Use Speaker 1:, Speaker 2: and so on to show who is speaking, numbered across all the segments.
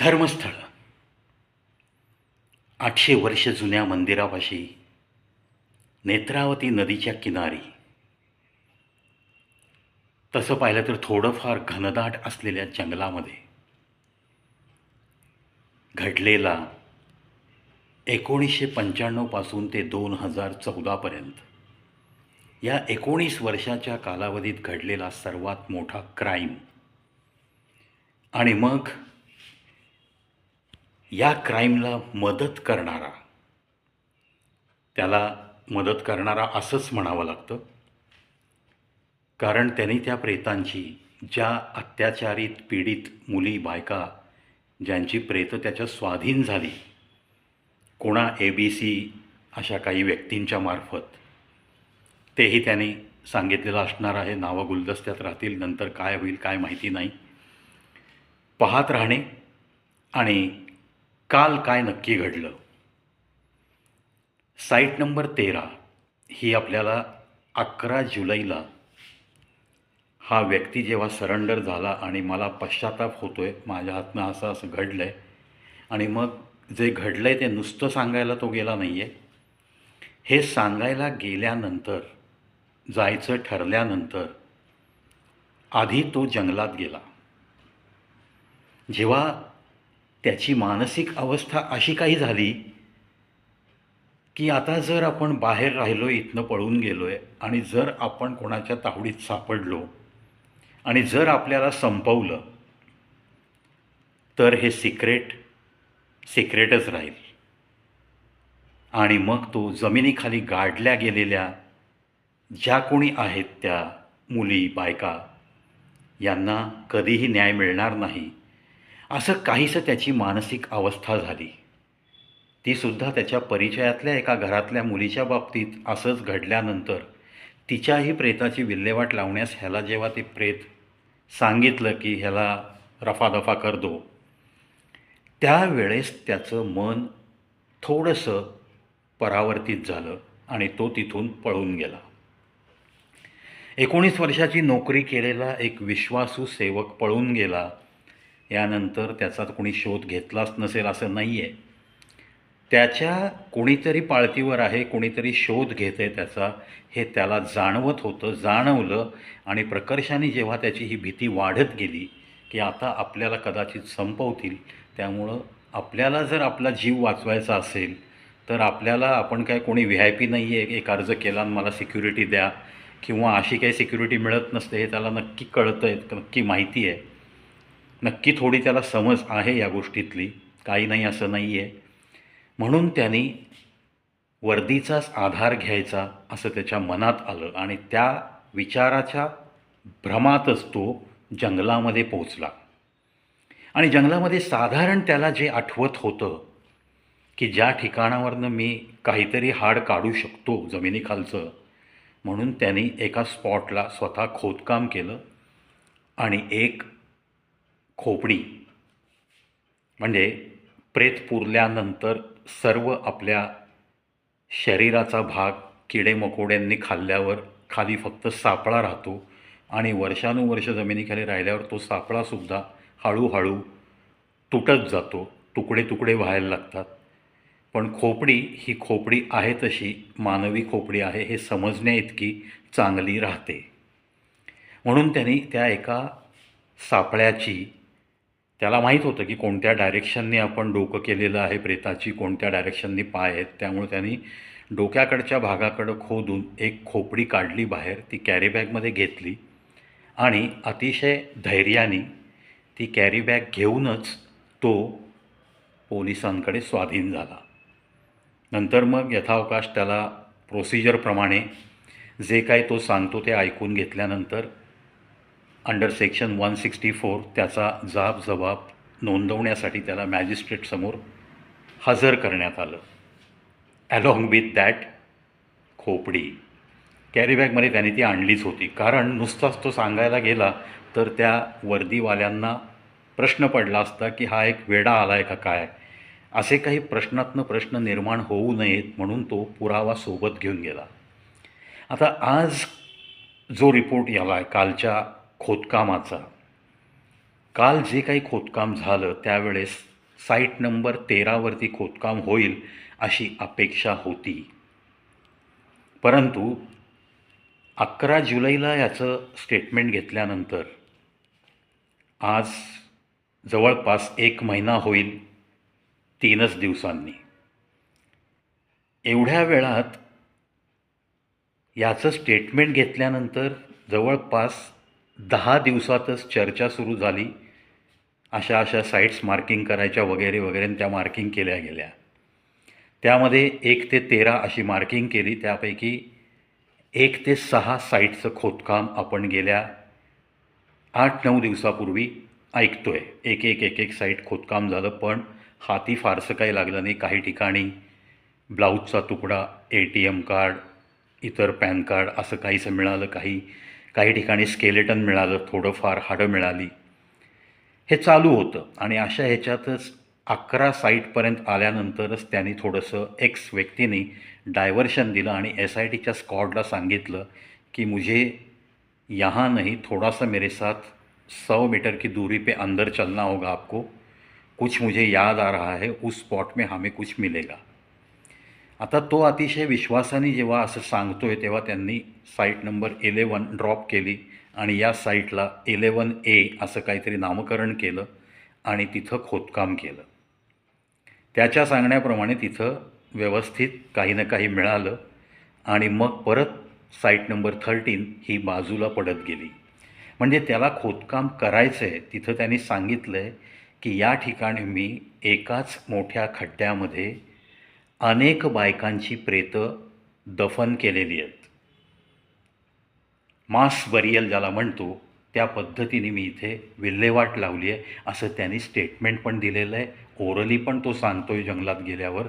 Speaker 1: धर्मस्थळ. आठशे वर्ष जुन्या मंदिरापाशी नेत्रावती नदीच्या किनारी. तसं पाहिलं तर थोडंफार घनदाट असलेल्या जंगलामध्ये घडलेला एकोणीसशे पंच्याण्णवपासून ते दोन हजार चौदापर्यंत या एकोणीस वर्षाच्या कालावधीत घडलेला सर्वात मोठा क्राईम. आणि मग या क्राईमला मदत करणारा. त्याला मदत करणारा असंच म्हणावं लागतं. कारण त्यांनी त्या प्रेतांची ज्या अत्याचारित पीडित मुली बायका ज्यांची प्रेत त्याच्या स्वाधीन झाली कोणा ए बी सी अशा काही व्यक्तींच्या मार्फत तेही त्यांनी सांगितलेलं असणार आहे. नावं गुलदस्त्यात राहतील नंतर काय होईल काय माहिती नाही. पाहत राहणे आणि काल काय नक्की घडलं? साईट नंबर तेरा ही आपल्याला अकरा जुलैला हा व्यक्ती जेव्हा सरेंडर झाला आणि मला पश्चाताप होतो आहे माझ्या हातनं असं असं घडलं आहे आणि मग जे घडलं आहे ते नुसतं सांगायला तो गेला नाही आहे हे सांगायला गेल्यानंतर जायचं ठरल्यानंतर आधी तो जंगलात गेला. जेव्हा त्याची मानसिक अवस्था अशी काही झाली की आता जर आपण बाहेर राहिलो इथनं पळून गेलो आहे आणि जर आपण कोणाच्या तावडीत सापडलो आणि जर आपल्याला संपवलं तर हे सिक्रेट सिक्रेटच राहील. आणि मग तो जमिनीखाली गाडल्या गेलेल्या ज्या कोणी आहेत त्या मुली बायका यांना कधीही न्याय मिळणार नाही. असं काहीसं त्याची मानसिक अवस्था झाली. तीसुद्धा त्याच्या परिचयातल्या एका घरातल्या मुलीच्या बाबतीत असंच घडल्यानंतर तिच्याही प्रेताची विल्हेवाट लावण्यास ह्याला जेव्हा ते प्रेत सांगितलं की ह्याला रफादफा कर दो त्यावेळेस त्याचं मन थोडंसं परावर्तित झालं आणि तो तिथून पळून गेला. एकोणीस वर्षाची नोकरी केलेला एक विश्वासू सेवक पळून गेला यानंतर त्याचा कोणी शोध घेतलाच नसेल असं नाही आहे त्याच्या कोणीतरी पाळतीवर आहे कोणीतरी शोध घेत आहे त्याचा. हे त्याला जाणवत होतं जाणवलं आणि प्रकर्षाने जेव्हा त्याची ही भीती वाढत गेली की आता आपल्याला कदाचित संपवतील त्यामुळं आपल्याला जर आपला जीव वाचवायचा असेल तर आपल्याला आपण काय कोणी व्ही आय पी नाही आहे एक अर्ज केला आणि मला सिक्युरिटी द्या किंवा अशी काही सिक्युरिटी मिळत नसते हे त्याला नक्की कळतं आहे नक्की माहिती आहे नक्की थोडी त्याला समज आहे या गोष्टीतली. काही नाही असं नाही आहे म्हणून त्यांनी वर्दीचाच आधार घ्यायचा असं त्याच्या मनात आलं आणि त्या विचाराच्या भ्रमातच तो जंगलामध्ये पोचला आणि जंगलामध्ये साधारण त्याला जे आठवत होतं की ज्या ठिकाणावरनं मी काहीतरी हाड काढू शकतो जमिनीखालचं म्हणून त्यांनी एका स्पॉटला स्वतः खोदकाम केलं आणि एक खोपडी. म्हणजे प्रेत पुरल्यानंतर सर्व आपल्या शरीराचा भाग किडेमकोड्यांनी खाल्ल्यावर खाली फक्त सापळा राहतो आणि वर्षानुवर्ष जमिनीखाली राहिल्यावर तो सापळासुद्धा हळूहळू तुटत जातो तुकडे तुकडे व्हायला लागतात. पण खोपडी ही खोपडी आहे तशी मानवी खोपडी आहे हे समजण्या इतकी चांगली राहते. म्हणून त्यांनी त्या एका सापळ्याची त्याला माहीत होतं की कोणत्या डायरेक्शनने आपण डोकं केलेलं आहे प्रेताची कोणत्या डायरेक्शननी पाय आहेत. त्यामुळे त्यांनी डोक्याकडच्या भागाकडं खोदून एक खोपडी काढली बाहेर. ती कॅरीबॅगमध्ये घेतली आणि अतिशय धैर्याने ती कॅरीबॅग घेऊनच तो पोलिसांकडे स्वाधीन झाला. नंतर मग यथावकाश त्याला प्रोसिजरप्रमाणे जे काय तो सांगतो ते ऐकून घेतल्यानंतर under section one sixty four त्याचा जाब जबाब नोंदवण्यासाठी त्याला मॅजिस्ट्रेटसमोर हजर करण्यात आलं. ॲलॉंग विथ दॅट खोपडी. कॅरीबॅगमध्ये त्याने ती आणलीच होती. कारण नुसताच तो सांगायला गेला तर त्या वर्दीवाल्यांना प्रश्न पडला असता की हा एक वेडा आला आहे का काय? असे काही प्रश्नातनं प्रश्न निर्माण होऊ नयेत म्हणून तो पुरावा सोबत घेऊन गेला. आता आज जो रिपोर्ट याला आहे कालच्या खोदकामाचा. काल जे काही खोदकाम झालं त्यावेळेस साईट नंबर तेरावरती खोदकाम होईल अशी अपेक्षा होती. परंतु अकरा जुलैला याचं स्टेटमेंट घेतल्यानंतर आज जवळपास एक महिना होईल तीनच दिवसांनी. एवढ्या वेळात याचं स्टेटमेंट घेतल्यानंतर जवळपास दहा दिवसातच चर्चा सुरू झाली. अशा अशा साईट्स मार्किंग करायच्या वगैरे वगैरे त्या मार्किंग केल्या गेल्या. त्यामध्ये एक ते तेरा अशी मार्किंग केली. त्यापैकी एक ते सहा साईटचं खोदकाम आपण गेल्या आठ नऊ दिवसापूर्वी ऐकतोय. एक एक एक एक साईट खोदकाम झालं पण हाती फारसं काही लागलं नाही. काही ठिकाणी ब्लाऊजचा तुकडा ए टी एम कार्ड इतर पॅन कार्ड असं काहीसं मिळालं काही काही ठिकाणी स्केलेटन मिळालं थोडंफार हाडं मिळाली. हे चालू होतं आणि अशा ह्याच्यातच अकरा साईटपर्यंत आल्यानंतरच त्यांनी थोडंसं एक्स व्यक्तीने डायव्हर्शन दिलं आणि एस आय टीच्या स्कॉडला सांगितलं की मुझे यहाँ नहीं थोड़ा सा मेरे साथ सौ मीटर की दूरी पे अंदर चलना होगा आपको. कुछ मुझे याद आ रहा है उस स्पॉट में हमें कुछ मिलेगा. आता तो अतिशय विश्वासाने जेव्हा असं सांगतो आहे तेव्हा त्यांनी साईट नंबर इलेवन ड्रॉप केली आणि या साईटला इलेवन ए असं काहीतरी नामकरण केलं आणि तिथं खोदकाम केलं. त्याच्या सांगण्याप्रमाणे तिथं व्यवस्थित काही ना काही मिळालं आणि मग परत साईट नंबर थर्टीन ही बाजूला पडत गेली. म्हणजे त्याला खोदकाम करायचं आहे तिथं त्यांनी सांगितलं आहे की या ठिकाणी मी एकाच मोठ्या खड्ड्यामध्ये अनेक बायकांची प्रेतं दफन केलेली आहेत. मास बरियल ज्याला म्हणतो त्या पद्धतीने मी इथे विल्हेवाट लावली आहे असं त्यांनी स्टेटमेंट पण दिलेलं आहे. ओरली पण तो सांगतो आहे जंगलात गेल्यावर.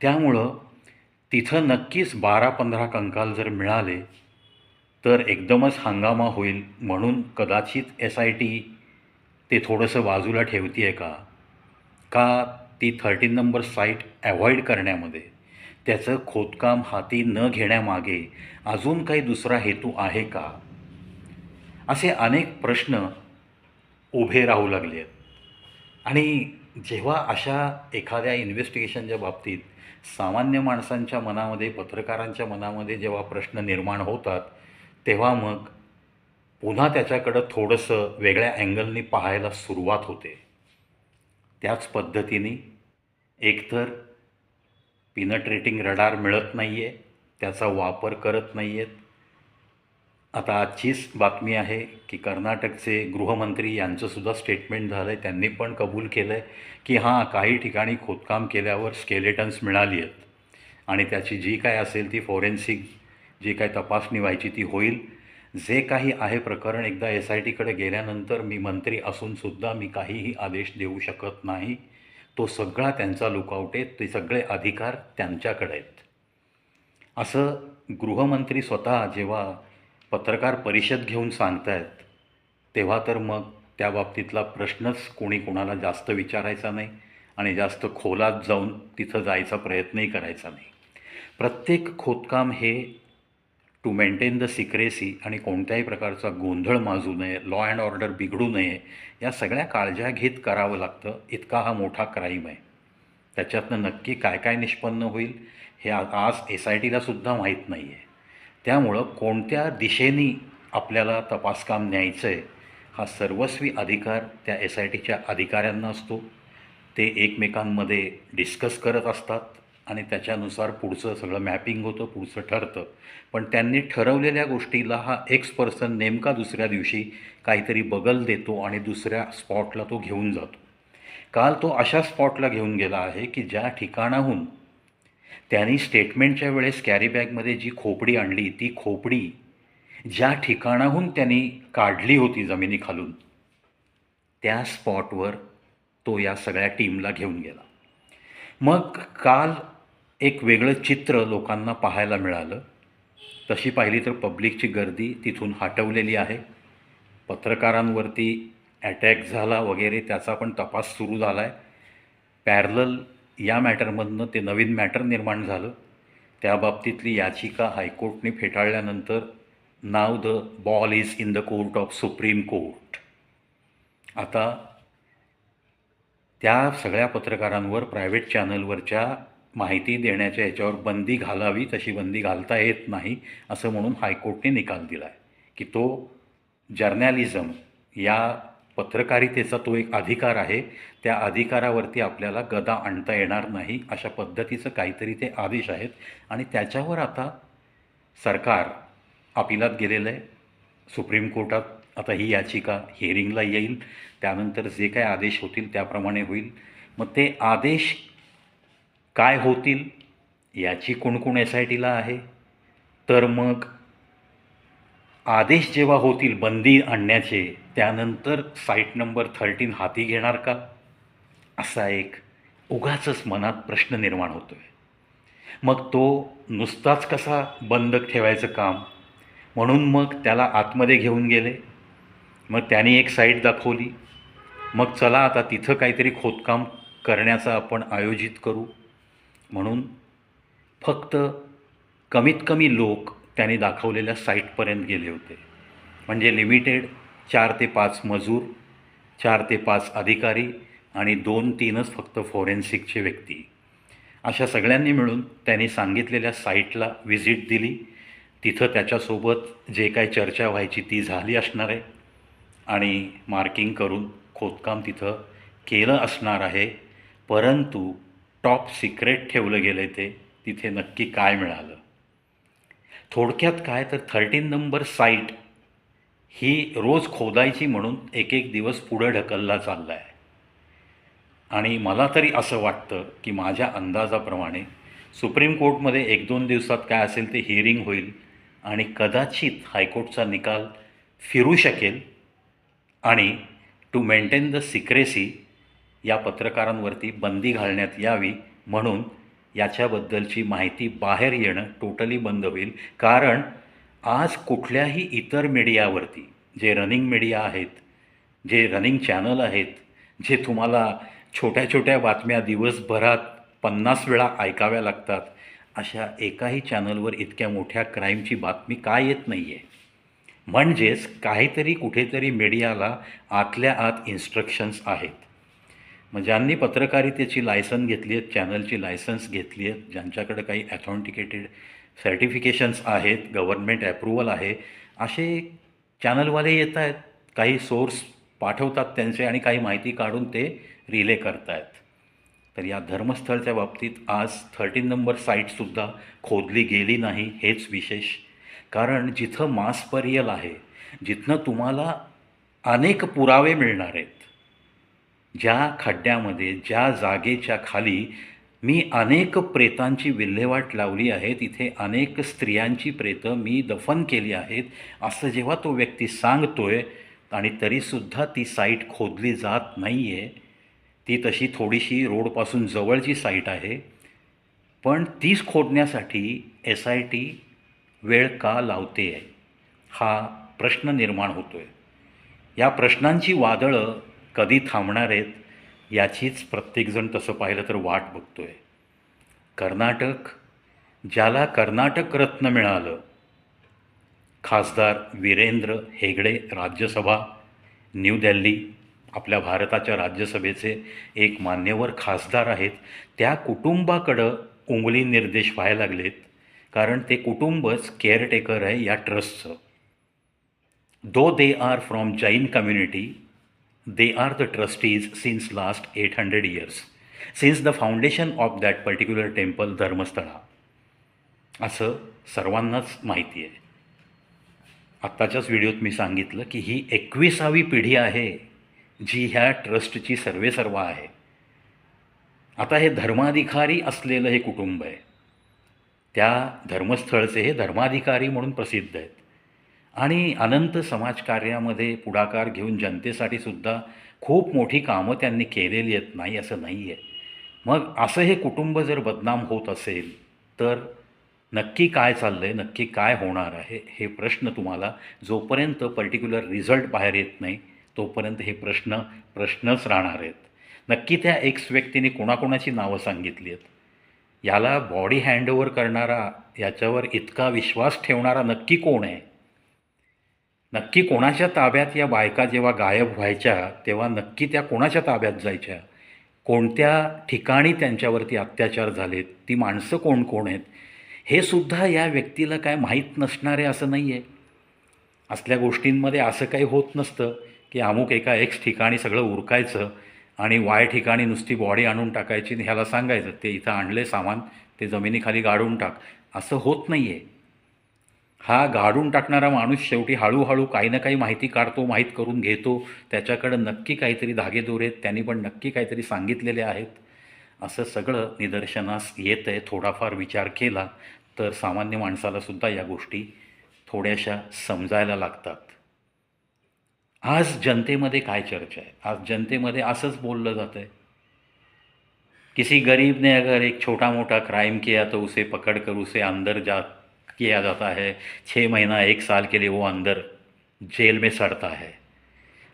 Speaker 1: त्यामुळं तिथं नक्कीच बारा पंधरा कंकाल जर मिळाले तर एकदमच हंगामा होईल म्हणून कदाचित एस आय टी ते थोडंसं बाजूला ठेवती आहे का? का ती थर्टीन नंबर साईट ॲव्हॉइड करण्यामध्ये. त्याचं खोदकाम हाती न घेण्यामागे अजून काही दुसरा हेतू आहे का? असे अनेक प्रश्न उभे राहू लागले आहेत. आणि जेव्हा अशा एखाद्या इन्व्हेस्टिगेशनच्या बाबतीत सामान्य माणसांच्या मनामध्ये पत्रकारांच्या मनामध्ये जेव्हा प्रश्न निर्माण होतात तेव्हा मग पुन्हा त्याच्याकडं थोडंसं वेगळ्या अँगलनी पाहायला सुरुवात होते. त्याच पद्धतीने एकतर पिनट्रेटिंग रडार मिळत नाही आहे त्याचा वापर करत नाही आहेत आता आजचीच बातमी आहे की कर्नाटकचे गृहमंत्री यांचंसुद्धा स्टेटमेंट झालं आहे त्यांनी पण कबूल केलं आहे की हां काही ठिकाणी खोदकाम केल्यावर स्केलेटन्स मिळाली आहेत आणि त्याची जी काय असेल ती फॉरेन्सिक जी काय तपासणी व्हायची ती होईल. जे काही आहे प्रकरण एकदा एस आय टीकडे गेल्यानंतर मी मंत्री असूनसुद्धा मी काहीही आदेश देऊ शकत नाही. तो सगळा त्यांचा लुकआउट आहे ते सगळे अधिकार त्यांच्याकडे आहेत. असं गृहमंत्री स्वतः जेव्हा पत्रकार परिषद घेऊन सांगतायत तेव्हा तर मग त्या बाबतीतला प्रश्नच कोणी कोणाला जास्त विचारायचा नाही आणि जास्त खोलात जाऊन तिथं जायचा प्रयत्नही करायचा नाही. प्रत्येक खोदकाम हे टू मेंटेन द सिक्रेसी आणि कोणत्याही प्रकारचा गोंधळ माजू नये लॉ अँड ऑर्डर बिघडू नये या सगळ्या काळज्या घेत करावं लागतं. इतका हा मोठा क्राईम आहे. त्याच्यातनं नक्की काय काय निष्पन्न होईल हे आज एस आय टीलासुद्धा माहीत नाही आहे त्यामुळं कोणत्या दिशेने आपल्याला तपासकाम न्यायचं आहे हा सर्वस्वी अधिकार त्या एस आय टीच्या अधिकाऱ्यांना असतो. ते एकमेकांमध्ये डिस्कस करत असतात. आणि त्याच्यानुसार पुढचं सगळं मॅपिंग होतं पुढचं ठरतं. पण त्यांनी ठरवलेल्या गोष्टीला हा एक्स पर्सन नेमका दुसऱ्या दिवशी काहीतरी बगल देतो आणि दुसऱ्या स्पॉटला तो घेऊन जातो. काल तो अशा स्पॉटला घेऊन गेला आहे की ज्या ठिकाणाहून त्यांनी स्टेटमेंटच्या वेळेस कॅरी बॅगमध्ये जी खोपडी आणली ती खोपडी ज्या ठिकाणाहून त्यांनी काढली होती जमिनीखालून त्या स्पॉटवर तो या सगळ्या टीमला घेऊन गेला. मग काल एक वेगळं चित्र लोकांना पाहायला मिळालं. तशी पाहिली तर पब्लिकची गर्दी तिथून हटवलेली आहे. पत्रकारांवरती अटॅक झाला वगैरे त्याचा पण तपास सुरू झाला आहे पॅरलल या मॅटरमधनं ते नवीन मॅटर निर्माण झालं. त्या बाबतीतली याचिका हायकोर्टने फेटाळल्यानंतर now the ball is in the court of Supreme Court. आता त्या सगळ्या पत्रकारांवर प्रायव्हेट चॅनलवरच्या माहिती देण्याच्या याच्यावर बंदी घालावी तशी बंदी घालता येत नाही असं म्हणून हायकोर्टने निकाल दिला आहे की तो जर्नॅलिझम या पत्रकारितेचा तो एक अधिकार आहे त्या अधिकारावरती आपल्याला गदा आणता येणार नाही अशा पद्धतीचं काहीतरी ते आदेश आहेत. आणि त्याच्यावर आता सरकार अपिलात गेलेलं आहे. सुप्रीम कोर्टात आता ही याचिका हिअरिंगला येईल. त्यानंतर जे काय आदेश होतील त्याप्रमाणे होईल. मग ते आदेश काय होतील याची कुणकुण एस आय टीला आहे. तर मग आदेश जेव्हा होतील बंदी आणण्याचे त्यानंतर साईट नंबर थर्टीन हाती घेणार का? असा एक उगाचच मनात प्रश्न निर्माण होतो आहे मग तो नुसताच कसा बंद ठेवायचं काम? म्हणून मग त्याला आतमध्ये घेऊन गेले. मग त्यांनी एक साईट दाखवली. मग चला आता तिथं काहीतरी खोदकाम करण्याचं आपण आयोजित करू. म्हणून फक्त कमीत कमी लोक त्याने दाखवलेल्या साईटपर्यंत गेले होते. म्हणजे लिमिटेड चार ते पाच मजूर चार ते पाच अधिकारी आणि दोन तीनच फक्त फॉरेन्सिकचे व्यक्ती. अशा सगळ्यांनी मिळून त्यांनी सांगितलेल्या साईटला व्हिजिट दिली. तिथं त्याच्यासोबत जे काय चर्चा व्हायची ती झाली असणार आहे. आणि मार्किंग करून खोदकाम तिथं केलं असणार आहे. परंतु टॉप सिक्रेट ठेवलं गेलं आहे ते तिथे नक्की काय मिळालं? थोडक्यात काय तर थर्टीन नंबर साईट ही रोज खोदायची म्हणून एक एक दिवस पुढं ढकलला चालला आहे आणि मला तरी असं वाटतं की माझ्या अंदाजाप्रमाणे सुप्रीम कोर्टमध्ये एक दोन दिवसात काय असेल ते हिअरिंग होईल आणि कदाचित हायकोर्टचा निकाल फिरू शकेल आणि टू मेंटेन द सिक्रेसी या पत्रकारांवरती बंदी घालण्यात यावी म्हणून याच्याबद्दलची माहिती बाहेर येणं टोटली बंद होईल. कारण आज कुठल्याही इतर मीडियावरती जे रनिंग मीडिया आहेत जे रनिंग चॅनल आहेत जे तुम्हाला छोट्या छोट्या बातम्या दिवसभरात पन्नास वेळा ऐकाव्या लागतात अशा एकाही चॅनलवर इतक्या मोठ्या क्राईमची बातमी का येत नाही आहे म्हणजेच काहीतरी कुठेतरी मीडियाला आतल्या आत इन्स्ट्रक्शन्स आहेत. म्हणजे मग ज्यांनी पत्रकारितेची लायसन घेतली आहेत चॅनलची लायसन्स घेतली आहेत ज्यांच्याकडे काही ॲथॉन्टिकेटेड सर्टिफिकेशन्स आहेत गव्हर्नमेंट ॲप्रुव्हल आहे असे चॅनलवाले येत आहेत. काही सोर्स पाठवतात त्यांचे आणि काही माहिती काढून ते रिले करत आहेत तर या धर्मस्थळच्या बाबतीत आज थर्टीन नंबर साईटसुद्धा खोदली गेली नाही हेच विशेष. कारण जिथं मासपरियल आहे जिथनं तुम्हाला अनेक पुरावे मिळणार आहेत ज्या खड्ड्यामध्ये ज्या जागेच्या खाली मी अनेक प्रेतांची विल्हेवाट लावली आहे तिथे अनेक स्त्रियांची प्रेतं मी दफन केली आहेत असं जेव्हा तो व्यक्ती सांगतोय आणि तरीसुद्धा ती साईट खोदली जात नाही आहे ती तशी थोडीशी रोडपासून जवळची साईट आहे. पण तीच खोदण्यासाठी एस आय टी वेळ का लावते आहे हा प्रश्न निर्माण होतो आहे या प्रश्नांची वादळं कधी थांबणार आहेत याचीच प्रत्येकजण तसं पाहिलं तर वाट बघतो आहे कर्नाटक ज्याला कर्नाटक रत्न मिळालं खासदार वीरेंद्र हेगडे राज्यसभा न्यू दिल्ली आपल्या भारताच्या राज्यसभेचे एक मान्यवर खासदार आहेत त्या कुटुंबाकडं उंगली निर्देश व्हायला लागलेत कारण ते कुटुंबच केअरटेकर आहे या ट्रस्टचं though they are from Jain community they are the trustees since last 800 years since the foundation of that particular temple Dharmasthala असं सर्वांनाच माहिती आहे. आत्ताच्याच व्हिडिओत मी सांगितलं की ही एकविसावी पिढी आहे जी ह्या ट्रस्टची सर्वेसर्वा आहे. आता हे धर्माधिकारी असलेलं हे कुटुंब आहे. त्या धर्मस्थळचे हे धर्माधिकारी म्हणून प्रसिद्ध आहेत. आणि अनंत समाजकार्यामध्ये पुढाकार घेऊन जनतेसाठी सुद्धा खूप मोठी कामं त्यांनी केलेली आहेत. नाही असं नाही आहे मग असं हे कुटुंब जर बदनाम होत असेल तर नक्की काय चाललं आहे नक्की काय होणार आहे हे प्रश्न तुम्हाला जोपर्यंत पर्टिक्युलर रिझल्ट बाहेर येत नाही तोपर्यंत हे प्रश्न प्रश्नच राहणार आहेत. नक्की त्या एक्स व्यक्तीने कोणाकोणाची नावं सांगितली आहेत? याला बॉडी हँडओव्हर करणारा याच्यावर इतका विश्वास ठेवणारा नक्की कोण आहे? नक्की कोणाच्या ताब्यात या बायका जेव्हा गायब व्हायच्या तेव्हा नक्की त्या कोणाच्या ताब्यात जायच्या? कोणत्या ठिकाणी त्यांच्यावरती अत्याचार झालेत? ती माणसं कोण कोण आहेत? हे सुद्धा या व्यक्तीला काय माहीत नसणारे असं नाही आहे असल्या गोष्टींमध्ये असं काही होत नसतं की अमुक एका एक्स ठिकाणी सगळं उरकायचं आणि वाय ठिकाणी नुसती बॉडी आणून टाकायची आणि ह्याला सांगायचं ते इथं आणले सामान ते जमिनीखाली गाडून टाक. असं होत नाही आहे हा गाडून टाकणारा माणूस शेवटी हळूहळू काही ना काही माहिती काढतो माहीत करून घेतो. त्याच्याकडं नक्की काहीतरी धागेदोरे आहेत. त्यांनी पण नक्की काहीतरी सांगितलेले आहेत. असं सगळं निदर्शनास येतं आहे थोडाफार विचार केला तर सामान्य माणसालासुद्धा या गोष्टी थोड्याशा समजायला लागतात. आज जनतेमध्ये काय चर्चा आहे? आज जनतेमध्ये असंच बोललं जातं आहे किसी गरीब ने अगर एक छोटा मोटा क्राइम किया तो उसे पकड़ कर उसे अंदर जा किया जाता है। छः महीना एक साल के लिए वो अंदर जेल में सड़ता है।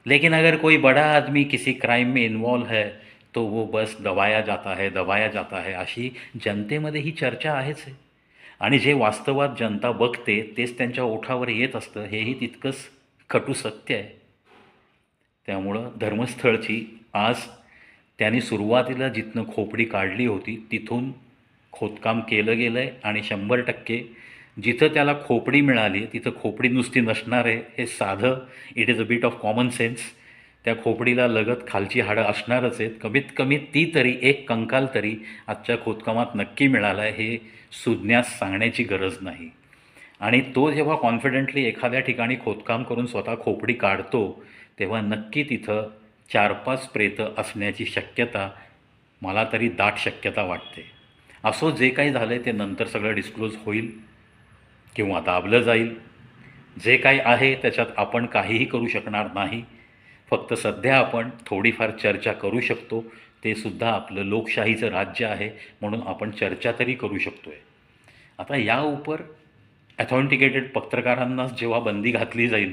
Speaker 1: लेकिन अगर कोई बड़ा आदमी किसी क्राइम में इन्वॉल्व है तो वो बस दबाया जाता है दबाया जाता है। अशी जनतेमध्ये ही चर्चा आहेच आहे आणि जे वास्तवात जनता बघते तेच त्यांच्या ओठावर येत असतं हेही तितकंच कटू सत्य आहे. त्यामुळं धर्मस्थळची आज त्यांनी सुरुवातीला जिथनं खोपडी काढली होती तिथून खोदकाम केलं गेलं आहे आणि शंभर टक्के जिथं त्याला खोपडी मिळाली तिथं खोपडी नुसती नसणार आहे हे साधं it is a bit of common sense त्या खोपडीला लगत खालची हाडं असणारच आहेत. कमीत कमी ती तरी एक कंकाल तरी आजच्या खोदकामात नक्की मिळाला आहे हे सुज्ञास सांगण्याची गरज नाही. आणि तो जेव्हा कॉन्फिडेंटली एखाद्या ठिकाणी खोदकाम करून स्वतः खोपडी काढतो तेव्हा नक्की तिथं चार पाच प्रेतं असण्याची शक्यता मला तरी दाट शक्यता वाटते. असो जे काही झालं आहे ते नंतर सगळं डिस्क्लोज होईल. किंवा दाबलं जाईल. जे काही आहे त्याच्यात आपण काहीही करू शकणार नाही. फक्त सध्या आपण थोडीफार चर्चा करू शकतो. ते सुद्धा आपलं लोकशाहीचं राज्य आहे म्हणून आपण चर्चा तरी करू शकतो आहे आता या उपर ॲथॉन्टिकेटेड पत्रकारांनाच जेव्हा बंदी घातली जाईल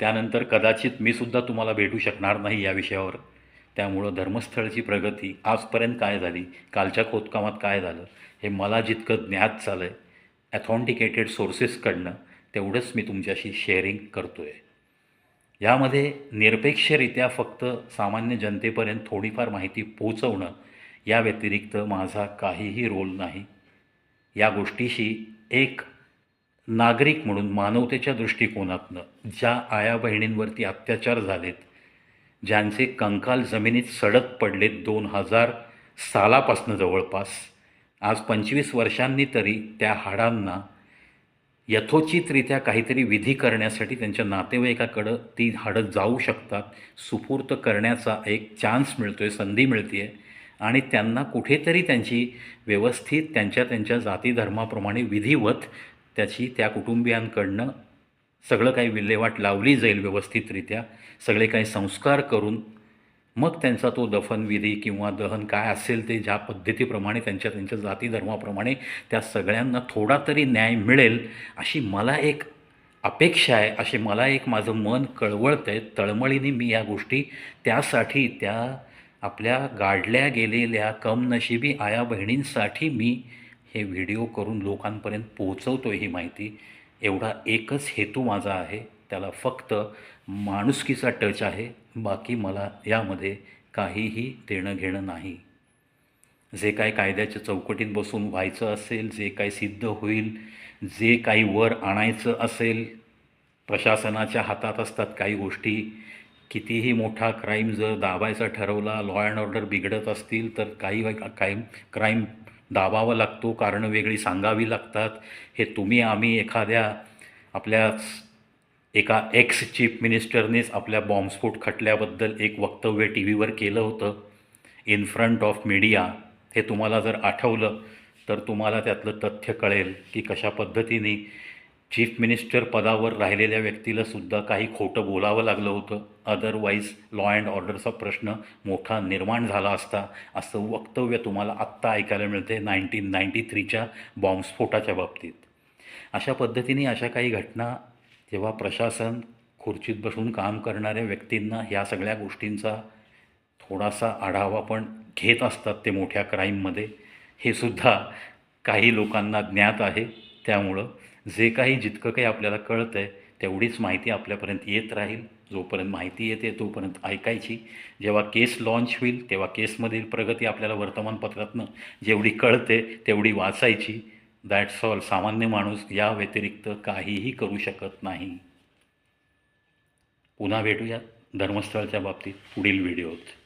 Speaker 1: त्यानंतर कदाचित मी सुद्धा तुम्हाला भेटू शकणार नाही या विषयावर. त्यामुळं धर्मस्थळची प्रगती आजपर्यंत काय झाली? कालच्या खोदकामात काय झालं? हे मला जितकं ज्ञात झालं आहे ॲथॉन्टिकेटेड सोर्सेसकडनं तेवढंच मी तुमच्याशी शेअरिंग करतो आहे यामध्ये निरपेक्षरित्या फक्त सामान्य जनतेपर्यंत थोडीफार माहिती पोचवणं या व्यतिरिक्त माझा काहीही रोल नाही. या गोष्टीशी एक नागरिक म्हणून मानवतेच्या दृष्टिकोनातनं ज्या आया बहिणींवरती अत्याचार झालेत ज्यांचे कंकाल जमिनीत सडक पडलेत दोन हजार सालापासनं जवळपास आज पंचवीस वर्षांनी तरी त्या हाडांना यथोचितरित्या काहीतरी विधी करण्यासाठी त्यांच्या नातेवाईकाकडं ती हाडं जाऊ शकतात. सुपूर्त करण्याचा एक चान्स मिळतो आहे संधी मिळते आहे आणि त्यांना कुठेतरी त्यांची व्यवस्थित त्यांच्या त्यांच्या जाती धर्माप्रमाणे विधिवत त्याची त्या कुटुंबियांकडनं सगळं काही विल्हेवाट लावली जाईल व्यवस्थितरित्या. सगळे काही संस्कार करून मग त्यांचा तो दफनविधी किंवा दहन काय असेल ते ज्या पद्धतीप्रमाणे त्यांच्या त्यांच्या जाती धर्माप्रमाणे त्या सगळ्यांना थोडा तरी न्याय मिळेल अशी मला एक अपेक्षा आहे असे मला एक माझं मन कळवळतं आहे तळमळीने मी या गोष्टी त्यासाठी त्या आपल्या गाडल्या गेलेल्या कमनशिबी आया बहिणींसाठी मी हे व्हिडिओ करून लोकांपर्यंत पोहोचवतो ही माहिती. एवढा एकच हेतू माझा आहे. त्याला फक्त माणुसकीचा टच आहे. बाकी मला यामध्ये काहीही देणं घेणं नाही. जे काय कायद्याच्या चौकटीत बसून व्हायचं असेल जे काय सिद्ध होईल जे काही वर आणायचं असेल प्रशासनाच्या हातात असतात काही गोष्टी. कितीही मोठा क्राईम जर दाबायचा ठरवला लॉ अँड ऑर्डर बिघडत असतील तर काही क्राईम क्राईम दाबावा लागतो कारणं वेगळी सांगावी लागतात. हे तुम्ही आम्ही एखाद्या आपल्या एका एक्स चीफ मिनिस्टरनेच आपल्या बॉम्बस्फोट खटल्याबद्दल एक वक्तव्य टी व्हीवर केलं होतं. इन फ्रंट ऑफ मीडिया हे तुम्हाला जर आठवलं तर तुम्हाला त्यातलं तथ्य कळेल की कशा पद्धतीने चीफ मिनिस्टर पदावर राहिलेल्या व्यक्तीला सुद्धा काही खोटं बोलावं लागलं होतं. अदरवाईज लॉ अँड ऑर्डरचा प्रश्न मोठा निर्माण झाला असता. असं वक्तव्य तुम्हाला आत्ता ऐकायला मिळते नाईन्टीन नाईंटी थ्रीच्या बॉम्बस्फोटाच्या बाबतीत. अशा पद्धतीने अशा काही घटना तेव्हा प्रशासन खुर्चीत बसून काम करणाऱ्या व्यक्तींना ह्या सगळ्या गोष्टींचा थोडासा आढावा पण घेत असतात ते मोठ्या क्राईममध्ये. हे सुद्धा काही लोकांना ज्ञात आहे. त्यामुळं जे काही जितकं काही आपल्याला कळतं आहे तेवढीच माहिती आपल्यापर्यंत येत राहील. जोपर्यंत माहिती येते तोपर्यंत ऐकायची. जेव्हा केस लॉन्च होईल तेव्हा केसमधील प्रगती आपल्याला वर्तमानपत्रातनं जेवढी कळते तेवढी वाचायची. दॅट्स ऑल सामान्य माणूस या व्यतिरिक्त काहीही करू शकत नाही. पुन्हा भेटूया धर्मस्थळच्या बाबतीत पुढील व्हिडिओत